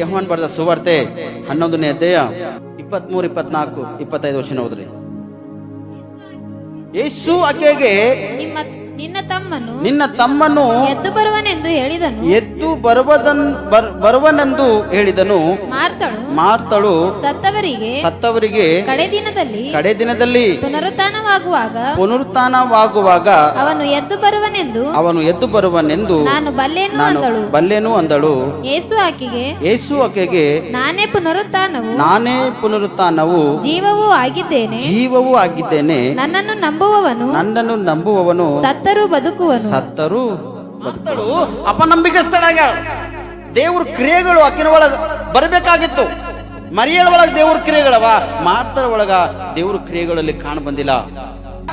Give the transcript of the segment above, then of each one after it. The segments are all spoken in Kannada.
ಯಹೋವನ್ ಬರೆದ ಸುವಾರ್ತೆ ಹನ್ನೊಂದನೇ ಅಧ್ಯಾಯ ಇಪ್ಪತ್ಮೂರು ಇಪ್ಪತ್ನಾಲ್ಕು ಇಪ್ಪತ್ತೈದು ವರ್ಷ ನೋಡ್ರಿ ಯೇಸು ಆಕೆಗೆ ನಿಮ್ಮ ನಿನ್ನ ತಮ್ಮನು ನಿನ್ನ ತಮ್ಮನು ಎದ್ದು ಬರುವನೆಂದು ಹೇಳಿದನು. ಎದ್ದು ಬರುವದನ್ ಬರುವನೆಂದು ಹೇಳಿದನು. ಮಾರ್ತಳು. ಮಾರ್ತಳು. ಸತ್ತವರಿಗೆ ಸತ್ತವರಿಗೆ ಕಡೆ ದಿನದಲ್ಲಿ ಕಡೆ ದಿನದಲ್ಲಿ ಪುನರುತ್ಥಾನವಾಗುವಾಗ ಪುನರುತ್ಥಾನವಾಗುವಾಗ ಅವನು ಎದ್ದು ಬರುವನೆಂದು ಅವನು ಎದ್ದು ಬರುವನೆಂದು ನಾನು ಬಲ್ಲೆನು ನಾನು ಅಂದಳು. ಬಲ್ಲೆನು ಅಂದಳು. ಏಸು ಆಕೆಗೆ ಯೇಸು ಆಕೆಗೆ ನಾನೇ ಪುನರುತ್ಥಾನವು. ನಾನೇ ಪುನರುತ್ಥಾನವು. ಜೀವವೂ ಆಗಿದ್ದೇನೆ. ಜೀವವೂ ಆಗಿದ್ದೇನೆ. ನನ್ನನ್ನು ನಂಬುವವನು. ನನ್ನನ್ನು ನಂಬುವವನು. ಸತ್ತರೂ ಬದುಕುವನು. ಸತ್ತರು ಬದುಕಳು ಅಪನಂಬಿಕಸ್ಥಳಾಗ್ಯಾಳ. ದೇವ್ರ ಕ್ರಿಯೆಗಳು ಅಕ್ಕಿನ ಒಳಗ ಬರಬೇಕಾಗಿತ್ತು. ಮರಿಯಳ ಒಳಗ ದೇವ್ರ ಕ್ರಿಯೆಗಳವ ಮಾಡ್ತಾರ ಒಳಗ ದೇವ್ರ ಕ್ರಿಯೆಗಳಲ್ಲಿ ಕಾಣ ಬಂದಿಲ್ಲ.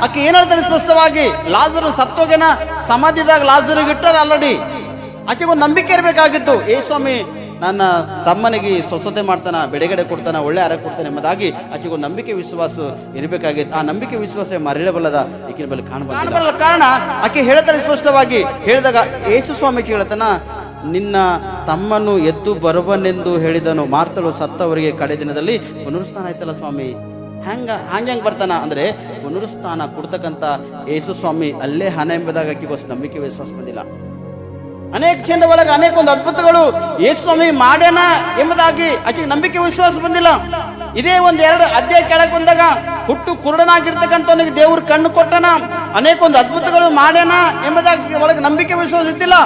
ಆಕೆ ಏನ್ ಹೇಳ್ತಾನೆ ಸ್ಪಷ್ಟವಾಗಿ? ಲಾಜರು ಸತ್ತೋಗೆನ ಸಮಾಧಿದಾಗ ಲಾಜರಿಗೆ ಇಟ್ಟಾರ ಆಲ್ರೆಡಿ. ಆಕೆಗೊಂದು ನಂಬಿಕೆ ಇರಬೇಕಾಗಿತ್ತು. ಏ ಸ್ವಾಮಿ ನನ್ನ ತಮ್ಮನಿಗೆ ಸ್ವಸ್ಥತೆ ಮಾಡ್ತಾನೆ, ಬಿಡುಗಡೆ ಕೊಡ್ತಾನೆ, ಒಳ್ಳೆ ಆರೋಗ್ಯ ಕೊಡ್ತಾನೆ ಎಂಬುದಾಗಿ ಆಕೆಗೆ ನಂಬಿಕೆ ವಿಶ್ವಾಸ ಇರಬೇಕಾಗಿತ್ತು. ಆ ನಂಬಿಕೆ ವಿಶ್ವಾಸ ಮರಳಬಲ್ಲದ ಈಕಿನ ಬಳಿ ಕಾಣಬಲ್ಲ ಕಾರಣ ಆಕೆ ಹೇಳ್ತಾರೆ ಸ್ಪಷ್ಟವಾಗಿ, ಹೇಳಿದಾಗ ಯೇಸು ಸ್ವಾಮಿ ಕೇಳ್ತಾನ, ನಿನ್ನ ತಮ್ಮನು ಎದ್ದು ಬರುವನೆಂದು ಹೇಳಿದನು, ಮಾರ್ತಳು ಸತ್ತವರಿಗೆ ಕಡೆ ದಿನದಲ್ಲಿ ಪುನರುಸ್ಥಾನ ಆಯ್ತಲ್ಲ ಸ್ವಾಮಿ? ಹ್ಯಾಂಗ ಹಂಗೆ ಹೆಂಗೆ ಬರ್ತಾನ? ಅಂದ್ರೆ ಪುನರುಸ್ಥಾನ ಕೊಡ್ತಕ್ಕಂಥ ಯೇಸು ಸ್ವಾಮಿ ಅಲ್ಲೇ ಹಣ ಎಂಬುದಾಗ ಆಕೆಗೋಸ್ ನಂಬಿಕೆ ವಿಶ್ವಾಸ ಬಂದಿಲ್ಲ. ಅನೇಕ ಜನರ ಒಳಗೆ ಅನೇಕ ಒಂದು ಅದ್ಭುತಗಳು ಯೇಸು ಸ್ವಾಮಿ ಮಾಡ್ಯಾನ ಎಂಬುದಾಗಿ ಆಕೆಗೆ ನಂಬಿಕೆ ವಿಶ್ವಾಸ ಬಂದಿಲ್ಲ. ಇದೇ ಒಂದು ಎರಡು ಅಧ್ಯಾಯ ಕೆಳಗೆ ಬಂದಾಗ ಹುಟ್ಟು ಕುರುಡನಾಗಿರ್ತಕ್ಕಂಥವನಿಗೆ ದೇವ್ರ ಕಣ್ಣು ಕೊಟ್ಟನ, ಅನೇಕ ಒಂದು ಅದ್ಭುತಗಳು ಮಾಡ್ಯಾನ ಎಂಬುದಾಗಿ ಒಳಗೆ ನಂಬಿಕೆ ವಿಶ್ವಾಸ ಇದ್ದಿಲ್ಲ.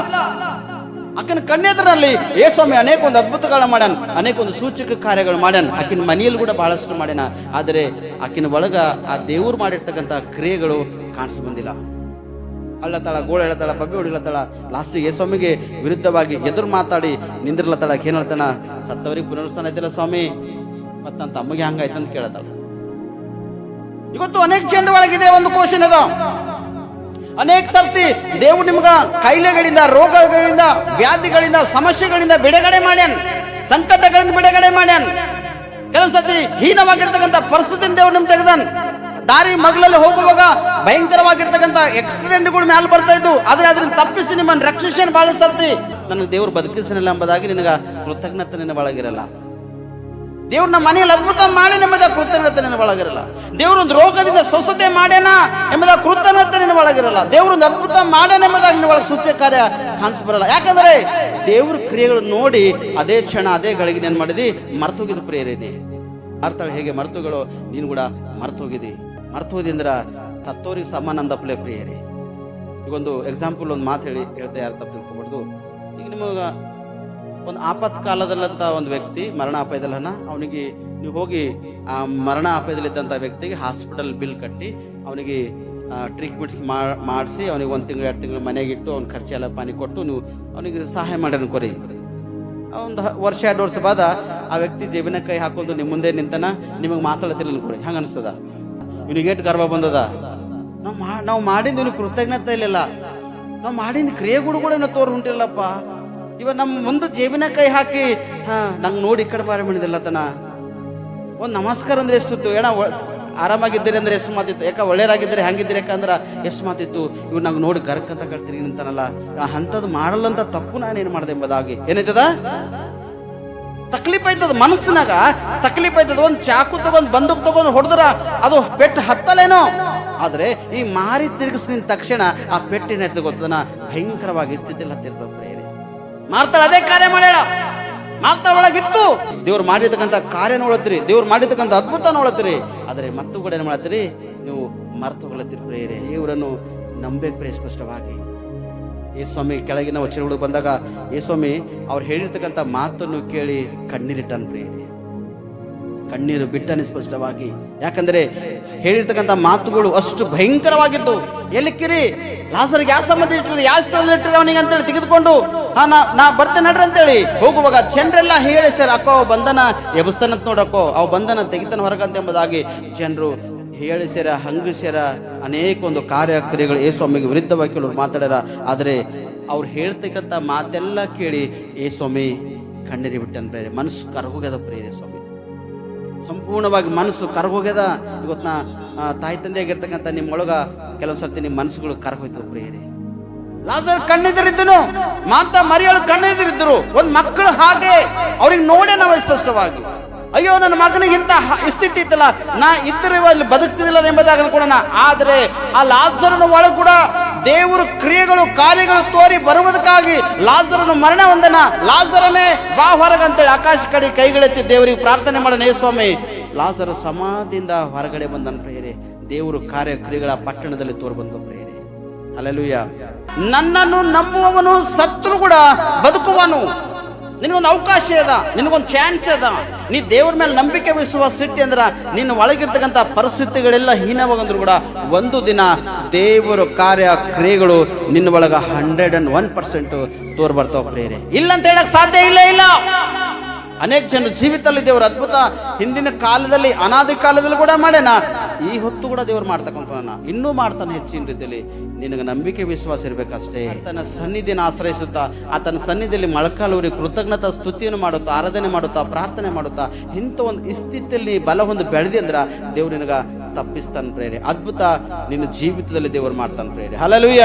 ಆಕಿನ ಕಣ್ಣೆದರಲ್ಲಿ ಸ್ವಾಮಿ ಅನೇಕ ಒಂದು ಅದ್ಭುತಗಳನ್ನ ಮಾಡ್ಯಾನ, ಅನೇಕ ಒಂದು ಸೂಚಕ ಕಾರ್ಯಗಳು ಮಾಡ್ಯಾನ. ಆಕಿನ ಮನೆಯಲ್ಲಿ ಕೂಡ ಬಹಳಷ್ಟು ಮಾಡ್ಯಾನ, ಆದರೆ ಆಕಿನ ಒಳಗ ಆ ದೇವ್ರು ಮಾಡಿರ್ತಕ್ಕಂಥ ಕ್ರಿಯೆಗಳು ಕಾಣಿಸ್ ಗೋಳು ಗೋಳ ಹೇಳ್ತಾಳ ಪಬ್ಬಿ ಹೊಡಿಲತ್ತಳ ಲಾಸ್ಟಿಗೆ ಸ್ವಾಮಿಗೆ ವಿರುದ್ಧವಾಗಿ ಎದುರು ಮಾತಾಡಿ ನಿಂದಿರ್ಲತ್ತಳ ಏನ್ ಹೇಳ್ತಾನ ಸತ್ತವರಿಗೆ ಪುನರ್ಸ್ಥಾನ ಐತಿಲ್ಲ ಸ್ವಾಮಿ. ಮತ್ತ ನನ್ನ ತಮ್ಮಗೆ ಹಂಗಾಯ್ತು ಅಂತ ಕೇಳತ್ತಾಳ ಇವತ್ತು ಅನೇಕ ಜನರ ಒಳಗಿದೆ ಒಂದು ಕ್ವಶನ್ ಅದ ಅನೇಕ ಸರ್ತಿ ದೇವು ನಿಮ್ಗ ಕಾಯಿಲೆಗಳಿಂದ ರೋಗಗಳಿಂದ, ವ್ಯಾಧಿಗಳಿಂದ, ಸಮಸ್ಯೆಗಳಿಂದ ಬಿಡುಗಡೆ ಮಾಡ್ಯಾನ. ಸಂಕಟಗಳಿಂದ ಬಿಡುಗಡೆ ಮಾಡ್ಯಾನ. ಕೆಲವೊಂದ್ಸತಿ ಹೀನವಾಗಿರ್ತಕ್ಕಂಥ ಪರಿಸ್ಥಿತಿಯಿಂದ ದೇವ್ರು ನಿಮ್ ತೆಗೆದಾನ್. ದಾರಿ ಮಗ್ಲಲ್ಲಿ ಹೋಗುವಾಗ ಭಯಂಕರವಾಗಿರ್ತಕ್ಕಂಥ ಆಕ್ಸಿಡೆಂಟ್ಗಳು ಮ್ಯಾಲ ಬರ್ತಾ ಇದ್ದು ಆದರೆ ಅದರಿಂದ ತಪ್ಪಿಸಿ ನಿಮ್ಮನ್ನು ರಕ್ಷಿಸನ್ ಭಾಳ ಸರ್ತಿ. ನನಗೆ ದೇವ್ರು ಬದುಕಿಸನಿಲ್ಲ ಎಂಬುದಾಗಿ ನಿನಗೆ ಕೃತಜ್ಞತೆ ನಿನ್ನ ಒಳಗಿರಲ್ಲ. ದೇವ್ರು ನಮ್ಮ ಮನೆಯಲ್ಲಿ ಅದ್ಭುತ ಮಾಡಿ ನಿಮ್ಮದ ಕೃತಜ್ಞತೆ ನಿನ್ನ ಒಳಗಿರಲ್ಲ. ದೇವ್ರೊಂದು ರೋಗದಿಂದ ಸ್ವಸ್ಥತೆ ಮಾಡೇನ ಎಂಬುದ ಕೃತಜ್ಞತೆ ನಿನ್ನ ಒಳಗಿರಲ್ಲ. ದೇವ್ರೊಂದು ಅದ್ಭುತ ಮಾಡ್ಯಾನ ಎಂಬುದಾಗಿ ನಿನ್ನ ಒಳಗೆ ಸೂಚ್ಯ ಕಾರ್ಯ ಕಾಣಿಸ್ಬರಲ್ಲ ಯಾಕಂದ್ರೆ ದೇವ್ರ ಕ್ರಿಯೆಗಳು ನೋಡಿ ಅದೇ ಕ್ಷಣ ಅದೇ ಗಳಿಗೆ ಏನು ಮಾಡಿದಿ ಮರ್ತೋಗಿದ್ದು ಪ್ರೇರೇನೆ. ಅರ್ಥಗಳು ಹೇಗೆ ಮರ್ತುಗಳು ನೀನು ಕೂಡ ಮರ್ತೋಗಿದಿ. ಮರ್ತೋದಿ ಅಂದ್ರ ತತ್ತೋರಿಗೆ ಸಮಾನಂದಪ್ಲೆ ಈಗ ಒಂದು ಎಕ್ಸಾಂಪಲ್ ಒಂದು ಮಾತು ಹೇಳಿ ಹೇಳ್ತಾ ಯಾರು ತಪ್ಪು ತಿಳ್ಕೊಬಾರ್ದು. ಈಗ ನಿಮಗೆ ಒಂದು ಆಪತ್ ಕಾಲದಲ್ಲಂತ ಒಂದು ವ್ಯಕ್ತಿ ಮರಣ ಅಪಾಯದಲ್ಲನ ಅವನಿಗೆ ನೀವು ಹೋಗಿ ಆ ಮರಣ ಅಪಾಯದಲ್ಲಿದ್ದಂಥ ವ್ಯಕ್ತಿಗೆ ಹಾಸ್ಪಿಟಲ್ ಬಿಲ್ ಕಟ್ಟಿ, ಅವನಿಗೆ ಟ್ರೀಟ್ಮೆಂಟ್ಸ್ ಮಾಡಿಸಿ, ಅವನಿಗೆ ಒಂದು ತಿಂಗಳು, ಎರಡು ತಿಂಗಳು ಮನೆಗೆ ಇಟ್ಟು ಅವ್ನ ಖರ್ಚೆಲ್ಲ ಪಾನಿ ಕೊಟ್ಟು ನೀವು ಅವನಿಗೆ ಸಹಾಯ ಮಾಡಿ ಅನ್ಕೊರಿ ಒಂದು ವರ್ಷ, ಎರಡು ವರ್ಷ ಬಾದ ಆ ವ್ಯಕ್ತಿ ಜೇಬಿನ ಕೈ ಹಾಕೊಂಡು ನಿಮ್ಮ ಮುಂದೆ ನಿಂತನ ನಿಮಗೆ ಮಾತಾಡ್ತಿಲ್ಲ ಅನ್ಕೊರಿ ಹಂಗೆ ಅನಿಸ್ತದ? ಇವ್ನಿಗೆ ಎಷ್ಟು ಗರ್ವ ಬಂದದ. ನಾವು ಮಾ ನಾವು ಮಾಡಿದ ಇವನಿಗೆ ಕೃತಜ್ಞತೆ ಇಲ್ಲ ನಾವು ಮಾಡಿದ ಕ್ರಿಯೆಗಳು ಕೂಡ ಏನೋ ತೋರ್ ಹೊಂಟಿಲ್ಲಪ್ಪ ಇವ ನಮ್ಮ ಮುಂದೆ ಜೇಬಿನ ಕೈ ಹಾಕಿ, ಹಾಂ, ನಂಗೆ ನೋಡಿ ಈ ಕಡೆ ಬಾರಿ ಮಾಡಿದಿಲ್ಲ ತನ. ಒಂದು ನಮಸ್ಕಾರ ಅಂದ್ರೆ ಎಷ್ಟಿತ್ತು? ಏನ ಆರಾಮಾಗಿದ್ದೀರಿ ಅಂದ್ರೆ ಎಷ್ಟು ಮಾತಿತ್ತು? ಯಾಕ ಒಳ್ಳೆಯರಾಗಿದ್ದರೆ, ಹಂಗಿದ್ದೀರಿ ಯಾಕಂದ್ರೆ ಎಷ್ಟು ಮಾತಿತ್ತು? ಇವ್ ನಂಗೆ ನೋಡಿ ಗರ್ಕಂತ ಕಳ್ತೀರಿ ಅಂತಾನಲ್ಲ. ಅಂಥದ್ದು ಮಾಡಲ್ಲಂತ ತಪ್ಪು ನಾನೇನು ಮಾಡಿದೆ ಎಂಬುದಾಗಿ. ಏನೈತದ? ತಕ್ಲೀಫ್ ಆಯ್ತದ ಮನಸ್ಸಿನಾಗ? ತಕ್ಲೀಫ್ ಆಯ್ತದ ಒಂದು ಚಾಕು ತಗೊಂಡು ಬಂದೂಕ್ ತಗೊಂಡು ಹೊಡೆದ್ರ ಅದು ಪೆಟ್ಟು ಹತ್ತಲೇನೋ? ಆದರೆ ಈ ಮಾರಿ ತಿರುಗಿಸಿದ ತಕ್ಷಣ ಆ ಪೆಟ್ಟಿನ ಗೊತ್ತದನ? ಭಯಂಕರವಾಗಿ ಸ್ಥಿತಿಯಲ್ಲಿ ಹತ್ತಿರ್ತದ ಪ್ರೇರಿ ಮಾಡ್ತಾಳ ಅದೇ ಕಾರ್ಯ ಮಾಡ್ಯಾಳ. ಮಾಡ್ತಾಳ ಒಳಗಿತ್ತು ದೇವ್ರು ಮಾಡಿರ್ತಕ್ಕಂಥ ಕಾರ್ಯ ನೋಡತ್ತೀರಿ, ದೇವ್ರು ಮಾಡಿರ್ತಕ್ಕಂಥ ಅದ್ಭುತ ನೋಡತ್ರಿ ಆದರೆ ಮತ್ತೂ ಕೂಡ ಏನು ಮಾಡತ್ತೀರಿ ನೀವು ಮರ್ತು ಹೋಗ್ಲತ್ತೀರಿ ಪ್ರೇರೆ ದೇವರನ್ನು ನಂಬೇಕು ಪ್ರೇ ಸ್ಪಷ್ಟವಾಗಿ. ಈ ಸ್ವಾಮಿ ಕೆಳಗಿನ ವಚನಗಳು ಬಂದಾಗ ಈ ಸ್ವಾಮಿ ಅವ್ರು ಹೇಳಿರ್ತಕ್ಕಂಥ ಮಾತನ್ನು ಕೇಳಿ ಕಣ್ಣೀರಿಟ್ಟನ್ ಪ್ರಿಯರೇ ಕಣ್ಣೀರು ಬಿಟ್ಟನೆ ಸ್ಪಷ್ಟವಾಗಿ. ಯಾಕಂದ್ರೆ ಹೇಳಿರ್ತಕ್ಕಂಥ ಮಾತುಗಳು ಅಷ್ಟು ಭಯಂಕರವಾಗಿತ್ತು ಎಲ್ಲಿಕ್ಕಿರಿ? ರಾಸರಿಗೆ ಯಾವ ಸಂಬಂಧ ಇಟ್ಟಿರಿ ಯಾವ ಸ್ಥಳದಲ್ಲಿ ಇಟ್ಟಿರಿ ಅವನಿಗೆ ಅಂತೇಳಿ ತೆಗೆದುಕೊಂಡು, ಹಾ, ನಾ ನಾ ಬರ್ತೇನೆ ನಡ್ರಿ ಅಂತೇಳಿ. ಹೋಗುವಾಗ ಜನರೆಲ್ಲ ಹೇಳಿ, ಸರ್, ಅಕ್ಕೋ ಬಂಧನ ಎಬ್ಸ್ತಾನಂತ ನೋಡಕ್ಕೋ ಅವ ಬಂಧನ ತೆಗಿತಾನ ಹೊರಗಂತ ಎಂಬುದಾಗಿ ಜನರು ಹೇಳಿ ಸೇರ ಹಂಗು ಸೇರ ಅನೇಕ ಒಂದು ಕಾರ್ಯಕ್ರಿಯೆಗಳು ಏ ಸ್ವಾಮಿಗೆ ವಿರುದ್ಧವಾಗಿ ಕೆಲವರು ಮಾತಾಡ್ಯಾರ. ಆದರೆ ಅವ್ರು ಹೇಳ್ತಕ್ಕಂಥ ಮಾತೆಲ್ಲ ಕೇಳಿ ಏ ಸ್ವಾಮಿ ಕಣ್ಣೀರಿ ಬಿಟ್ಟನ್ ಪ್ರೇರೆ, ಮನಸ್ಸು ಕರಗೋಗ್ಯದ ಪ್ರೇರೆ ಸ್ವಾಮಿ ಸಂಪೂರ್ಣವಾಗಿ ಮನಸ್ಸು ಕರಗೋಗ್ಯದ. ಇವತ್ತು ನಾ ತಾಯಿ ತಂದೆ ಆಗಿರ್ತಕ್ಕಂಥ ನಿಮ್ಮೊಳಗ ಕೆಲವು ಸರ್ತಿ ನಿಮ್ಮ ಮನಸ್ಸುಗಳು ಕರಗೋಯ್ತದ ಪ್ರೇರೆ. ಲಾಸರ್ ಕಣ್ಣೆದುರಿದ್ದನು, ಮಾತಾ ಮರಿಯಳು ಕಣ್ಣೆದುರಿದ್ದರು. ಒಂದು ಮಕ್ಕಳು ಹಾಗೆ, ಅವ್ರಿಗೆ ನೋಡೇ ನಾವು ಸ್ಪಷ್ಟವಾಗಿ ಅಯ್ಯೋ, ನನ್ನ ಮಗನಿಗೆ ಇಂಥ ಸ್ಥಿತಿ ಇತ್ತಲ್ಲ. ನಾ ಇದ್ದರೆ ಅಲ್ಲಿ ಬದುಕ್ತಿದ್ದಿಲ್ಲ ಎಂಬುದಾಗಿ ಅನ್ಕೊಳ್ಳೋಣ ಆದರೆ ಆ ಲಾಜರನ ಒಳಗೆ ಕೂಡ ದೇವರ ಕ್ರಿಯೆಗಳು, ಕಾರ್ಯಗಳು ತೋರಿ ಬರುವುದಕ್ಕಾಗಿ ಲಾಜರನು ಮರಣ ಹೊಂದನ. ಲಾಜರನೇ ಬಾ ಹೊರಗಂತೇಳಿ ಆಕಾಶ ಕಡೆ ಕೈಗಳೆತ್ತಿ ದೇವರಿಗೆ ಪ್ರಾರ್ಥನೆ ಮಾಡೋಣ. ಸ್ವಾಮಿ, ಲಾಜರ ಸಮಾಧಿಯಿಂದ ಹೊರಗಡೆ ಬಂದನ ಪ್ರೇರೆ ದೇವರು ಕಾರ್ಯ ಕ್ರಿಯೆಗಳ ಪಟ್ಟಣದಲ್ಲಿ ತೋರಿ ಬಂದ ಪ್ರೇರೆ ಅಲ್ಲೆಲುಯ್ಯ ನನ್ನನ್ನು ನಂಬುವವನು ಸತ್ರು ಕೂಡ ಬದುಕುವನು. ನಿನಗೊಂದು ಅವಕಾಶ ಅದ, ನಿನಗೊಂದು ಚಾನ್ಸ್ ಅದ. ನೀ ದೇವ್ರ ಮೇಲೆ ನಂಬಿಕೆ ವಿಶ್ವಾಸ ಸಿಟ್ಟಿ ಅಂದ್ರೆ ನಿನ್ನ ಒಳಗಿರ್ತಕ್ಕಂಥ ಪರಿಸ್ಥಿತಿಗಳೆಲ್ಲ ಹೀನವಾಗಂದ್ರು ಕೂಡ ಒಂದು ದಿನ ದೇವರ ಕಾರ್ಯ ಕ್ರಿಯೆಗಳು ನಿನ್ನ ಒಳಗೆ ಹಂಡ್ರೆಡ್ ಅಂಡ್ ಒನ್ ಪರ್ಸೆಂಟ್ ತೋರ್ ಬರ್ತಾವ ಪ್ರೇರೆ ಇಲ್ಲ ಅಂತ ಹೇಳಕ್ ಸಾಧ್ಯ ಇಲ್ಲ ಇಲ್ಲ. ಅನೇಕ ಜನ ಜೀವಿತದಲ್ಲಿ ದೇವರು ಅದ್ಭುತ ಹಿಂದಿನ ಕಾಲದಲ್ಲಿ, ಅನಾದಿ ಕಾಲದಲ್ಲಿ ಕೂಡ ಮಾಡ್ಯಾನ. ಈ ಹೊತ್ತು ಕೂಡ ದೇವರು ಮಾಡ್ತಕ್ಕಂಥ ಇನ್ನೂ ಮಾಡ್ತಾನೆ ಹೆಚ್ಚಿನ ರೀತಿಯಲ್ಲಿ. ನಿನಗೆ ನಂಬಿಕೆ, ವಿಶ್ವಾಸ ಇರಬೇಕಷ್ಟೇ. ತನ್ನ ಸನ್ನಿಧಿನ ಆಶ್ರಯಿಸುತ್ತಾ, ಆತನ ಸನ್ನಿಧಿಯಲ್ಲಿ ಮೊಳಕಾಲೂರಿ ಕೃತಜ್ಞತಾ ಸ್ತುತಿಯನ್ನು ಮಾಡುತ್ತಾ, ಆರಾಧನೆ ಮಾಡುತ್ತಾ, ಪ್ರಾರ್ಥನೆ ಮಾಡುತ್ತಾ, ಇಂಥ ಒಂದು ಸ್ಥಿತಿಯಲ್ಲಿ ಬಲ ಒಂದು ಬೆಳೆದಿ ಅಂದ್ರೆ ದೇವ್ರು ನಿನಗ ತಪ್ಪಿಸ್ತಾನೆ ಪ್ರೇರೆ. ಅದ್ಭುತ ನಿನ್ನ ಜೀವಿತದಲ್ಲಿ ದೇವರು ಮಾಡ್ತಾನೆ ಪ್ರೇರೆ. ಹಲಲುಯ್ಯ